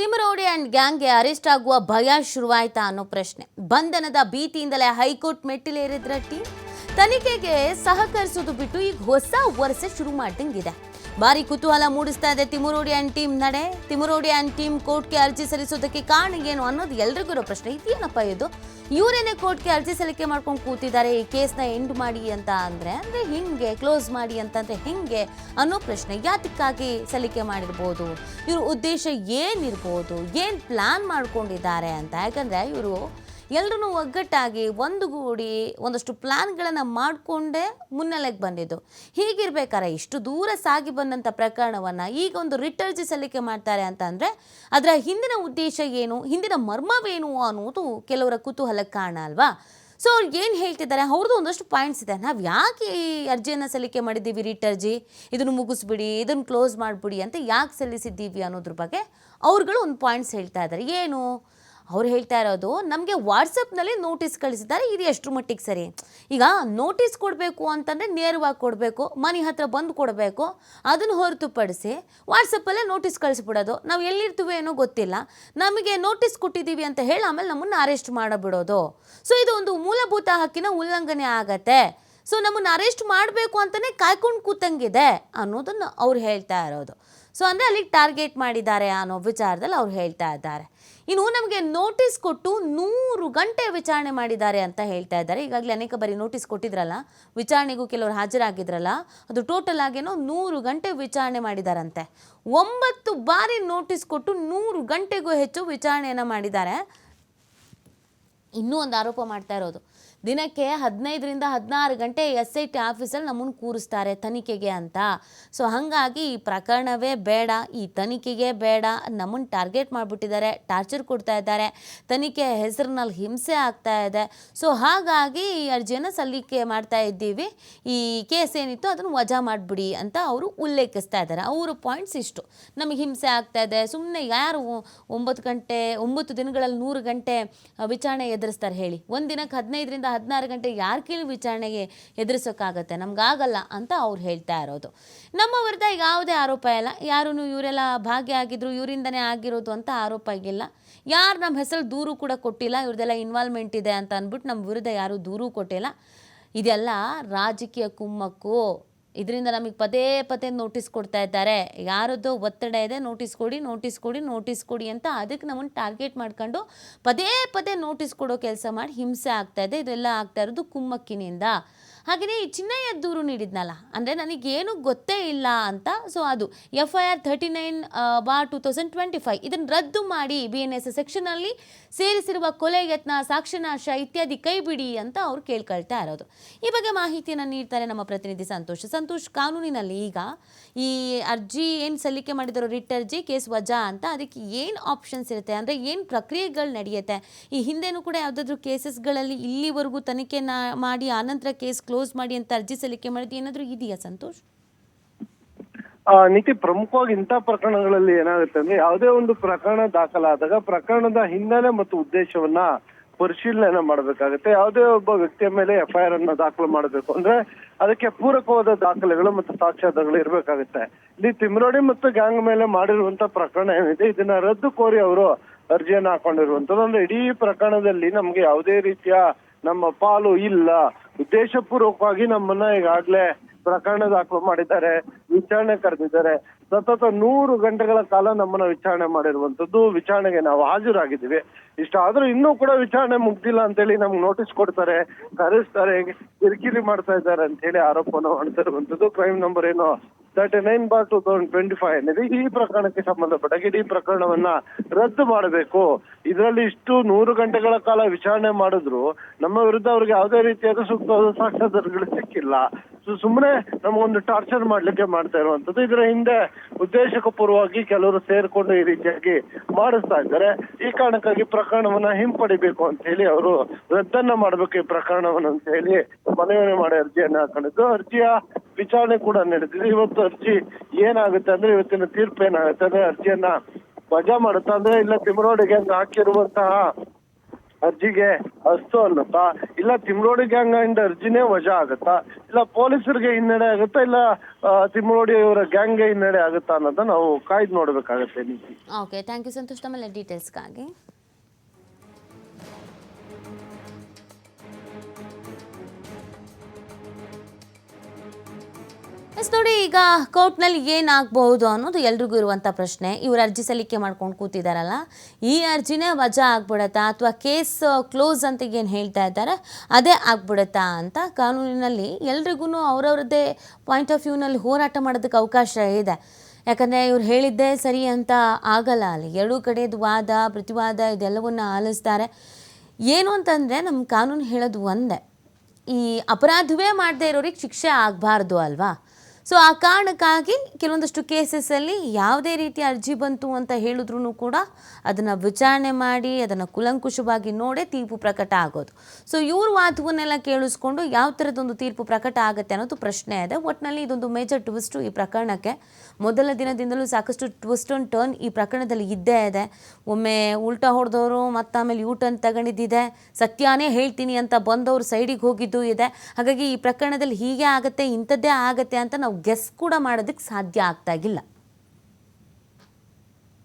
Thimarodi and ಗ್ಯಾಂಗ್ಗೆ arrest ಆಗುವ ಭಯ ಶುರುವಾಯ್ತಾ ಅನ್ನೋ ಪ್ರಶ್ನೆ. ಬಂಧನದ ಭೀತಿಯಿಂದಲೇ ಹೈಕೋರ್ಟ್ ಮೆಟ್ಟಿಲೇರಿದ್ರ ಟೀಮ್ ತನಿಖೆಗೆ ಸಹಕರಿಸೋದು ಬಿಟ್ಟು ಈಗ ಹೊಸ ವರ್ಷ ಶುರು ಮಾಡ್ದಂಗಿದೆ. ಭಾರಿ ಕುತೂಹಲ ಮೂಡಿಸ್ತಾ ಇದೆ. ತಿಮುರೋಡಿ ಅಂಡ್ ಟೀಮ್ ನಡೆ. ತಿಮುರೋಡಿ ಅಂಡ್ ಟೀಮ್ ಕೋರ್ಟ್ಗೆ ಅರ್ಜಿ ಸಲ್ಲಿಸೋದಕ್ಕೆ ಕಾರಣ ಏನು ಅನ್ನೋದು ಎಲ್ರಿಗೂ ಇರೋ ಪ್ರಶ್ನೆ. ಇದೇನಪ್ಪ ಇದು? ಇವರೇನೇ ಕೋರ್ಟ್ಗೆ ಅರ್ಜಿ ಸಲ್ಲಿಕೆ ಮಾಡ್ಕೊಂಡು ಕೂತಿದ್ದಾರೆ. ಈ ಕೇಸ್ನ ಎಂಡ್ ಮಾಡಿ ಅಂತ ಅಂದ್ರೆ ಅಂದ್ರೆ ಹಿಂಗೆ ಕ್ಲೋಸ್ ಮಾಡಿ ಅಂತಂದರೆ ಹಿಂಗೆ ಅನ್ನೋ ಪ್ರಶ್ನೆ ಯಾತಕ್ಕಾಗಿ ಸಲ್ಲಿಕೆ ಮಾಡಿರ್ಬೋದು? ಇವ್ರ ಉದ್ದೇಶ ಏನಿರ್ಬೋದು? ಏನು ಪ್ಲಾನ್ ಮಾಡ್ಕೊಂಡಿದ್ದಾರೆ ಅಂತ? ಯಾಕಂದ್ರೆ ಇವರು ಎಲ್ಲರೂ ಒಗ್ಗಟ್ಟಾಗಿ ಒಂದುಗೂಡಿ ಒಂದಷ್ಟು ಪ್ಲಾನ್ಗಳನ್ನು ಮಾಡಿಕೊಂಡೇ ಮುನ್ನೆಲೆಗೆ ಬಂದಿದ್ದು. ಹೀಗಿರ್ಬೇಕಾರೆ ಇಷ್ಟು ದೂರ ಸಾಗಿ ಬಂದಂಥ ಪ್ರಕರಣವನ್ನು ಈಗ ಒಂದು ರಿಟರ್ಜಿ ಸಲ್ಲಿಕೆ ಮಾಡ್ತಾರೆ ಅಂತ ಅಂದರೆ ಅದರ ಹಿಂದಿನ ಉದ್ದೇಶ ಏನು, ಹಿಂದಿನ ಮರ್ಮವೇನು ಅನ್ನೋದು ಕೆಲವರ ಕುತೂಹಲಕ್ಕೆ ಕಾರಣ ಅಲ್ವಾ? ಸೊ ಅವ್ರು ಏನು ಹೇಳ್ತಿದ್ದಾರೆ? ಅವ್ರದ್ದು ಒಂದಷ್ಟು ಪಾಯಿಂಟ್ಸ್ ಇದೆ. ನಾವು ಯಾಕೆ ಈ ಅರ್ಜಿಯನ್ನು ಸಲ್ಲಿಕೆ ಮಾಡಿದ್ದೀವಿ ರಿಟರ್ಜಿ? ಇದನ್ನು ಮುಗಿಸ್ಬಿಡಿ, ಇದನ್ನು ಕ್ಲೋಸ್ ಮಾಡಿಬಿಡಿ ಅಂತ ಯಾಕೆ ಸಲ್ಲಿಸಿದ್ದೀವಿ ಅನ್ನೋದ್ರ ಬಗ್ಗೆ ಅವ್ರುಗಳು ಒಂದು ಪಾಯಿಂಟ್ಸ್ ಹೇಳ್ತಾ ಇದ್ದಾರೆ. ಏನು? ಅವ್ರು ಹೇಳ್ತಾ ಇರೋದು, ನಮಗೆ ವಾಟ್ಸಪ್ನಲ್ಲಿ ನೋಟಿಸ್ ಕಳಿಸಿದ್ದಾರೆ, ಇದು ಎಷ್ಟರ ಮಟ್ಟಿಗೆ ಸರಿ? ಈಗ ನೋಟಿಸ್ ಕೊಡಬೇಕು ಅಂತಂದರೆ ನೇರವಾಗಿ ಕೊಡಬೇಕು, ಮನೆ ಹತ್ರ ಬಂದು ಕೊಡಬೇಕು, ಅದನ್ನು ಹೊರತುಪಡಿಸಿ ವಾಟ್ಸಪ್ಪಲ್ಲೇ ನೋಟಿಸ್ ಕಳಿಸ್ಬಿಡೋದು. ನಾವು ಎಲ್ಲಿರ್ತೀವಿ ಏನೋ ಗೊತ್ತಿಲ್ಲ. ನಮಗೆ ನೋಟಿಸ್ ಕೊಟ್ಟಿದ್ದೀವಿ ಅಂತ ಹೇಳಿ ಆಮೇಲೆ ನಮ್ಮನ್ನು ಅರೆಸ್ಟ್ ಮಾಡಿಬಿಡೋದು. ಸೊ ಇದು ಒಂದು ಮೂಲಭೂತ ಹಕ್ಕಿನ ಉಲ್ಲಂಘನೆ ಆಗತ್ತೆ. ಸೊ ನಮ್ಮನ್ನು ಅರೆಸ್ಟ್ ಮಾಡಬೇಕು ಅಂತಲೇ ಕಾಯ್ಕೊಂಡು ಕೂತಂಗಿದೆ ಅನ್ನೋದನ್ನು ಅವ್ರು ಹೇಳ್ತಾ ಇರೋದು. ಸೊ ಅಂದರೆ ಅಲ್ಲಿಗೆ ಟಾರ್ಗೆಟ್ ಮಾಡಿದ್ದಾರೆ ಅನ್ನೋ ವಿಚಾರದಲ್ಲಿ ಅವ್ರು ಹೇಳ್ತಾ ಇದ್ದಾರೆ. ಇನ್ನು ನಮಗೆ ನೋಟಿಸ್ ಕೊಟ್ಟು ನೂರು ಗಂಟೆ ವಿಚಾರಣೆ ಮಾಡಿದ್ದಾರೆ ಅಂತ ಹೇಳ್ತಾ ಇದ್ದಾರೆ. ಈಗಾಗಲೇ ಅನೇಕ ಬಾರಿ ನೋಟಿಸ್ ಕೊಟ್ಟಿದ್ರಲ್ಲ, ವಿಚಾರಣೆಗೂ ಕೆಲವರು ಹಾಜರಾಗಿದ್ರಲ್ಲ, ಅದು ಟೋಟಲ್ ಆಗೇನೋ ನೂರು ಗಂಟೆ ವಿಚಾರಣೆ ಮಾಡಿದಾರಂತೆ. ಒಂಬತ್ತು ಬಾರಿ ನೋಟಿಸ್ ಕೊಟ್ಟು ನೂರು ಗಂಟೆಗೂ ಹೆಚ್ಚು ವಿಚಾರಣೆಯನ್ನು ಮಾಡಿದ್ದಾರೆ. ಇನ್ನೂ ಒಂದು ಆರೋಪ ಮಾಡ್ತಾ ಇರೋದು. ದಿನಕ್ಕೆ ಹದಿನೈದರಿಂದ ಹದಿನಾರು ಗಂಟೆ ಎಸ್ ಐ ಟಿ ಆಫೀಸಲ್ಲಿ ನಮ್ಮನ್ನು ಕೂರಿಸ್ತಾರೆ ತನಿಖೆಗೆ ಅಂತ. ಸೊ ಹಾಗಾಗಿ ಈ ಪ್ರಕರಣವೇ ಬೇಡ, ಈ ತನಿಖೆಗೆ ಬೇಡ, ನಮ್ಮನ್ನು ಟಾರ್ಗೆಟ್ ಮಾಡಿಬಿಟ್ಟಿದ್ದಾರೆ, ಟಾರ್ಚರ್ ಕೊಡ್ತಾ ಇದ್ದಾರೆ, ತನಿಖೆ ಹೆಸರಿನಲ್ಲಿ ಹಿಂಸೆ ಆಗ್ತಾ ಇದೆ. ಸೊ ಹಾಗಾಗಿ ಈ ಅರ್ಜಿಯನ್ನು ಸಲ್ಲಿಕೆ ಮಾಡ್ತಾ ಇದ್ದೀವಿ. ಈ ಕೇಸ್ ಏನಿತ್ತು ಅದನ್ನು ವಜಾ ಮಾಡಿಬಿಡಿ ಅಂತ ಅವರು ಉಲ್ಲೇಖಿಸ್ತಾ ಇದ್ದಾರೆ. ಅವರ ಪಾಯಿಂಟ್ಸ್ ಇಷ್ಟು. ನಮಗೆ ಹಿಂಸೆ ಆಗ್ತಾ ಇದೆ. ಸುಮ್ಮನೆ ಯಾರು ಒಂಬತ್ತು ಗಂಟೆ, ಒಂಬತ್ತು ದಿನಗಳಲ್ಲಿ ನೂರು ಗಂಟೆ ವಿಚಾರಣೆ ಎದುರಿಸ್ತಾರೆ ಹೇಳಿ. ಒಂದು ದಿನಕ್ಕೆ ಹದಿನೈದರಿಂದ ಹದಿನಾರು ಗಂಟೆ ಯಾರ ಕೀಳು ವಿಚಾರಣೆಗೆ ಎದುರಿಸೋಕ್ಕಾಗತ್ತೆ? ನಮಗಾಗಲ್ಲ ಅಂತ ಅವ್ರು ಹೇಳ್ತಾ ಇರೋದು. ನಮ್ಮ ವಿರುದ್ಧ ಯಾವುದೇ ಆರೋಪ ಇಲ್ಲ. ಯಾರೂ ಇವರೆಲ್ಲ ಭಾಗಿಯಾಗಿದ್ರು ಇವರಿಂದನೇ ಆಗಿರೋದು ಅಂತ ಆರೋಪ ಆಗಿಲ್ಲ ಯಾರು ನಮ್ಮ ಹೆಸರು ದೂರು ಕೂಡ ಕೊಟ್ಟಿಲ್ಲ ಇವ್ರದ್ದೆಲ್ಲ ಇನ್ವಾಲ್ವ್ಮೆಂಟ್ ಇದೆ ಅಂತ ಅಂದ್ಬಿಟ್ಟು ನಮ್ಮ ವಿರುದ್ಧ ಯಾರೂ ದೂರು ಕೊಟ್ಟಿಲ್ಲ. ಇದೆಲ್ಲ ರಾಜಕೀಯ ಕುಮ್ಮಕ್ಕು. ಇದರಿಂದ ನಮಗೆ ಪದೇ ಪದೇ ನೋಟಿಸ್ ಕೊಡ್ತಾ ಇದ್ದಾರೆ. ಯಾರದ್ದು ಒತ್ತಡ ಇದೆ, ನೋಟಿಸ್ ಕೊಡಿ ನೋಟಿಸ್ ಕೊಡಿ ನೋಟಿಸ್ ಕೊಡಿ ಅಂತ ಅದಕ್ಕೆ ನಮ್ಮನ್ನು ಟಾರ್ಗೆಟ್ ಮಾಡ್ಕೊಂಡು ಪದೇ ಪದೇ ನೋಟಿಸ್ ಕೊಡೋ ಕೆಲಸ ಮಾಡಿ ಹಿಂಸೆ ಆಗ್ತಾ ಇದೆ. ಇದೆಲ್ಲ ಆಗ್ತಾ ಇರೋದು ಕುಮ್ಮಕ್ಕಿನಿಂದ. ಹಾಗೆಯೇ ಈ ಚಿನ್ನಯ್ಯ ದೂರು ನೀಡಿದ್ನಲ್ಲ, ಅಂದರೆ ನನಗೇನು ಗೊತ್ತೇ ಇಲ್ಲ ಅಂತ. ಸೊ ಅದು F I R thirty nine bar two thousand twenty five ಇದನ್ನು ರದ್ದು ಮಾಡಿ ಬಿ ಎನ್ ಎಸ್ ಸೆಕ್ಷನಲ್ಲಿ ಸೇರಿಸಿರುವ ಕೊಲೆ ಯತ್ನ ಸಾಕ್ಷ್ಯನಾಶ ಇತ್ಯಾದಿ ಕೈ ಬಿಡಿ ಅಂತ ಅವ್ರು ಕೇಳ್ಕೊಳ್ತಾ ಇರೋದು. ಈ ಬಗ್ಗೆ ಮಾಹಿತಿಯನ್ನು ನೀಡ್ತಾರೆ ನಮ್ಮ ಪ್ರತಿನಿಧಿ ಸಂತೋಷ್. ಸಂತೋಷ್, ಕಾನೂನಿನಲ್ಲಿ ಈಗ ಈ ಅರ್ಜಿ ಏನು ಸಲ್ಲಿಕೆ ಮಾಡಿದರು ರಿಟ್ ಅರ್ಜಿ, ಕೇಸ್ ವಜಾ ಅಂತ ಅದಕ್ಕೆ ಏನು ಆಪ್ಷನ್ಸ್ ಇರುತ್ತೆ, ಅಂದರೆ ಏನು ಪ್ರಕ್ರಿಯೆಗಳು ನಡೆಯುತ್ತೆ? ಈ ಹಿಂದೆನೂ ಕೂಡ ಯಾವುದಾದ್ರೂ ಕೇಸಸ್ಗಳಲ್ಲಿ ಇಲ್ಲಿವರೆಗೂ ತನಿಖೆನ ಮಾಡಿ ಆನಂತರ ಕೇಸ್ ಕ್ಲೋಸ್ ಮಾಡಿ ಅಂತ ಅರ್ಜಿ ಸಲ್ಲಿಕೆ ಮಾಡಿದ್ದು ಏನಾದರೂ ಇದೆಯಾ ಸಂತೋಷ್? ನೀತಿ ಪ್ರಮುಖವಾಗಿ ಇಂಥ ಪ್ರಕರಣಗಳಲ್ಲಿ ಏನಾಗುತ್ತೆ ಅಂದ್ರೆ ಯಾವುದೇ ಒಂದು ಪ್ರಕರಣ ದಾಖಲಾದಾಗ ಪ್ರಕರಣದ ಹಿನ್ನೆಲೆ ಮತ್ತು ಉದ್ದೇಶವನ್ನ ಪರಿಶೀಲನೆ ಮಾಡಬೇಕಾಗುತ್ತೆ. ಯಾವುದೇ ಒಬ್ಬ ವ್ಯಕ್ತಿಯ ಮೇಲೆ ಎಫ್ಐಆರ್ ಅನ್ನ ದಾಖಲು ಮಾಡಬೇಕು ಅಂದ್ರೆ ಅದಕ್ಕೆ ಪೂರಕವಾದ ದಾಖಲೆಗಳು ಮತ್ತು ಸಾಕ್ಷ್ಯಾಧಾರಗಳು ಇರಬೇಕಾಗುತ್ತೆ. ಇಲ್ಲಿ ತಿಮ್ರೋಡಿ ಮತ್ತು ಗ್ಯಾಂಗ್ ಮೇಲೆ ಮಾಡಿರುವಂತ ಪ್ರಕರಣ ಏನಿದೆ, ಇದನ್ನ ರದ್ದು ಕೋರಿ ಅವರು ಅರ್ಜಿಯನ್ನ ಹಾಕೊಂಡಿರುವಂತದ್ದು ಅಂದ್ರೆ ಇಡೀ ಪ್ರಕರಣದಲ್ಲಿ ನಮ್ಗೆ ಯಾವುದೇ ರೀತಿಯ ನಮ್ಮ ಪಾಲು ಇಲ್ಲ. ಉದ್ದೇಶಪೂರ್ವಕವಾಗಿ ನಮ್ಮನ್ನ ಈಗಾಗ್ಲೇ ಪ್ರಕರಣ ದಾಖಲು ಮಾಡಿದ್ದಾರೆ, ವಿಚಾರಣೆ ಕರೆದಿದ್ದಾರೆ. ಸತತ ನೂರು ಗಂಟೆಗಳ ಕಾಲ ನಮ್ಮನ್ನ ವಿಚಾರಣೆ ಮಾಡಿರುವಂತದ್ದು ವಿಚಾರಣೆಗೆ ನಾವು ಹಾಜರಾಗಿದ್ದೀವಿ. ಇಷ್ಟಾದ್ರೂ ಇನ್ನೂ ಕೂಡ ವಿಚಾರಣೆ ಮುಗ್ದಿಲ್ಲ ಅಂತೇಳಿ ನಮ್ಗೆ ನೋಟಿಸ್ ಕೊಡ್ತಾರೆ, ಕರೆಸ್ತಾರೆ, ಕಿರಿಕಿರಿ ಮಾಡ್ತಾ ಇದ್ದಾರೆ ಅಂತ ಹೇಳಿ ಆರೋಪವನ್ನು ಮಾಡ್ತಿರುವಂತದ್ದು ಕ್ರೈಮ್ ನಂಬರ್ ಏನು? Thirty nine bar two thousand twenty five ಏನಿದೆ ಈ ಪ್ರಕರಣಕ್ಕೆ ಸಂಬಂಧಪಟ್ಟಾಗ ಇಡೀ ಪ್ರಕರಣವನ್ನ ರದ್ದು ಮಾಡಬೇಕು. ಇದರಲ್ಲಿ ಇಷ್ಟು ನೂರು ಗಂಟೆಗಳ ಕಾಲ ವಿಚಾರಣೆ ಮಾಡಿದ್ರು, ನಮ್ಮ ವಿರುದ್ಧ ಅವ್ರಿಗೆ ಯಾವುದೇ ರೀತಿಯಾದ ಸೂಕ್ತವಾದ ಸಾಕ್ಷ್ಯಾಧಾರಗಳು ಸಿಕ್ಕಿಲ್ಲ. ಸೊ ಸುಮ್ಮನೆ ನಮಗೊಂದು ಟಾರ್ಚರ್ ಮಾಡ್ಲಿಕ್ಕೆ ಮಾಡ್ತಾ ಇರುವಂತದ್ದು ಇದರ ಹಿಂದೆ ಉದ್ದೇಶಪೂರ್ವವಾಗಿ ಕೆಲವರು ಸೇರ್ಕೊಂಡು ಈ ರೀತಿಯಾಗಿ ಮಾಡಿಸ್ತಾ ಇದ್ದಾರೆ. ಈ ಕಾರಣಕ್ಕಾಗಿ ಪ್ರಕರಣವನ್ನ ಹಿಂಪಡಿಬೇಕು ಅಂತ ಹೇಳಿ ಅವರು ರದ್ದನ್ನ ಮಾಡ್ಬೇಕು ಈ ಪ್ರಕರಣವನ್ನ ಅಂತ ಹೇಳಿ ಮನವಿ ಮಾಡಿ ಅರ್ಜಿಯನ್ನ ಹಾಕೊಂಡಿದ್ದು. ಅರ್ಜಿಯ ವಿಚಾರಣೆ ಕೂಡ ನಡೆದಿದೆ ಇವತ್ತು ಅರ್ಜಿ ಏನಾಗುತ್ತೆ ಅಂದ್ರೆ ಇವತ್ತಿನ ತೀರ್ಪು ಏನಾಗುತ್ತೆ ಅಂದ್ರೆ ಅರ್ಜಿಯನ್ನ ವಜಾ ಮಾಡುತ್ತಾ ಅಂದ್ರೆ ಇಲ್ಲ ತಿಮರೋಡಿಗೆ ಹಾಕಿರುವಂತಹ ಅರ್ಜಿಗೆ ಅಸ್ತು ಅನ್ನುತ್ತಾ ಇಲ್ಲ ತಿಮ್ರೋಡಿ ಗ್ಯಾಂಗ್ ಇಂದ ಅರ್ಜಿನೇ ವಜಾ ಆಗುತ್ತಾ? ಇಲ್ಲ ಪೊಲೀಸರಿಗೆ ಹಿನ್ನಡೆ ಆಗುತ್ತಾ? ಇಲ್ಲ ತಿಮರೋಡಿ ತಿಮ್ರೋಡಿ ಅವರ ಗ್ಯಾಂಗ್ಗೆ ಹಿನ್ನಡೆ ಆಗುತ್ತಾ ಅನ್ನೋದನ್ನ ನಾವು ಕಾಯ್ದು ನೋಡ್ಬೇಕಾಗತ್ತೆ ಓಕೆ ಥ್ಯಾಂಕ್ ಯು ಸಂತೋಷ್. ಡೀಟೇಲ್ಸ್ಗಾಗಿ ಎಸ್ ನೋಡಿ, ಈಗ ಕೋರ್ಟ್ನಲ್ಲಿ ಏನಾಗಬಹುದು ಅನ್ನೋದು ಎಲ್ರಿಗೂ ಇರುವಂಥ ಪ್ರಶ್ನೆ. ಇವರು ಅರ್ಜಿ ಸಲ್ಲಿಕೆ ಮಾಡ್ಕೊಂಡು ಕೂತಿದ್ದಾರಲ್ಲ ಈ ಅರ್ಜಿನೇ ವಜಾ ಆಗ್ಬಿಡತ್ತಾ ಅಥವಾ ಕೇಸ್ ಕ್ಲೋಸ್ ಅಂತ ಏನು ಹೇಳ್ತಾ ಇದ್ದಾರೆ, ಅದೇ ಆಗ್ಬಿಡತ್ತಾ ಅಂತ ಕಾನೂನಿನಲ್ಲಿ ಎಲ್ರಿಗೂ ಅವರವ್ರದ್ದೇ ಪಾಯಿಂಟ್ ಆಫ್ ವ್ಯೂನಲ್ಲಿ ಹೋರಾಟ ಮಾಡೋದಕ್ಕೆ ಅವಕಾಶ ಇದೆ. ಯಾಕಂದರೆ ಇವ್ರು ಹೇಳಿದ್ದೇ ಸರಿ ಅಂತ ಆಗಲ್ಲ ಅಲ್ಲಿ. ಎರಡೂ ಕಡೆದು ವಾದ, ಪ್ರತಿವಾದ ಇದೆಲ್ಲವನ್ನು ಆಲಿಸ್ತಾರೆ. ಏನು ಅಂತಂದರೆ ನಮ್ಮ ಕಾನೂನು ಹೇಳೋದು ಒಂದೇ. ಈ ಅಪರಾಧವೇ ಮಾಡದೇ ಇರೋರಿಗೆ ಶಿಕ್ಷೆ ಆಗಬಾರ್ದು ಅಲ್ವಾ? ಸೊ ಆ ಕಾರಣಕ್ಕಾಗಿ ಕೆಲವೊಂದಷ್ಟು ಕೇಸಸ್ಸಲ್ಲಿ ಯಾವುದೇ ರೀತಿ ಅರ್ಜಿ ಬಂತು ಅಂತ ಹೇಳಿದ್ರು ಕೂಡ ಅದನ್ನು ವಿಚಾರಣೆ ಮಾಡಿ, ಅದನ್ನು ಕುಲಂಕುಷವಾಗಿ ನೋಡೇ ತೀರ್ಪು ಪ್ರಕಟ ಆಗೋದು. ಸೊ ಇವ್ರ ವಾದವನ್ನೆಲ್ಲ ಕೇಳಿಸ್ಕೊಂಡು ಯಾವ ಥರದೊಂದು ತೀರ್ಪು ಪ್ರಕಟ ಆಗುತ್ತೆ ಅನ್ನೋದು ಪ್ರಶ್ನೆ ಇದೆ. ಒಟ್ಟಿನಲ್ಲಿ ಇದೊಂದು ಮೇಜರ್ ಟ್ವಿಸ್ಟು ಈ ಪ್ರಕರಣಕ್ಕೆ. ಮೊದಲ ದಿನದಿಂದಲೂ ಸಾಕಷ್ಟು ಟ್ವಿಸ್ಟ್ ಅಂಡ್ ಟರ್ನ್ ಈ ಪ್ರಕರಣದಲ್ಲಿ ಇದ್ದೇ ಇದೆ. ಒಮ್ಮೆ ಉಲ್ಟಾ ಹೊಡೆದವರು ಮತ್ತು ಆಮೇಲೆ ಯೂ ಟರ್ನ್ ತಗೊಂಡಿದ್ದಿದೆ. ಸತ್ಯಾನೇ ಹೇಳ್ತೀನಿ ಅಂತ ಬಂದವರು ಸೈಡಿಗೆ ಹೋಗಿದ್ದು ಇದೆ. ಹಾಗಾಗಿ ಈ ಪ್ರಕರಣದಲ್ಲಿ ಹೀಗೆ ಆಗುತ್ತೆ, ಇಂಥದ್ದೇ ಆಗುತ್ತೆ ಅಂತ ನಾವು ಗೆಸ್ ಕೂಡ ಮಾಡೋದಕ್ಕೆ ಸಾಧ್ಯ ಆಗ್ತಾ ಇಲ್ಲ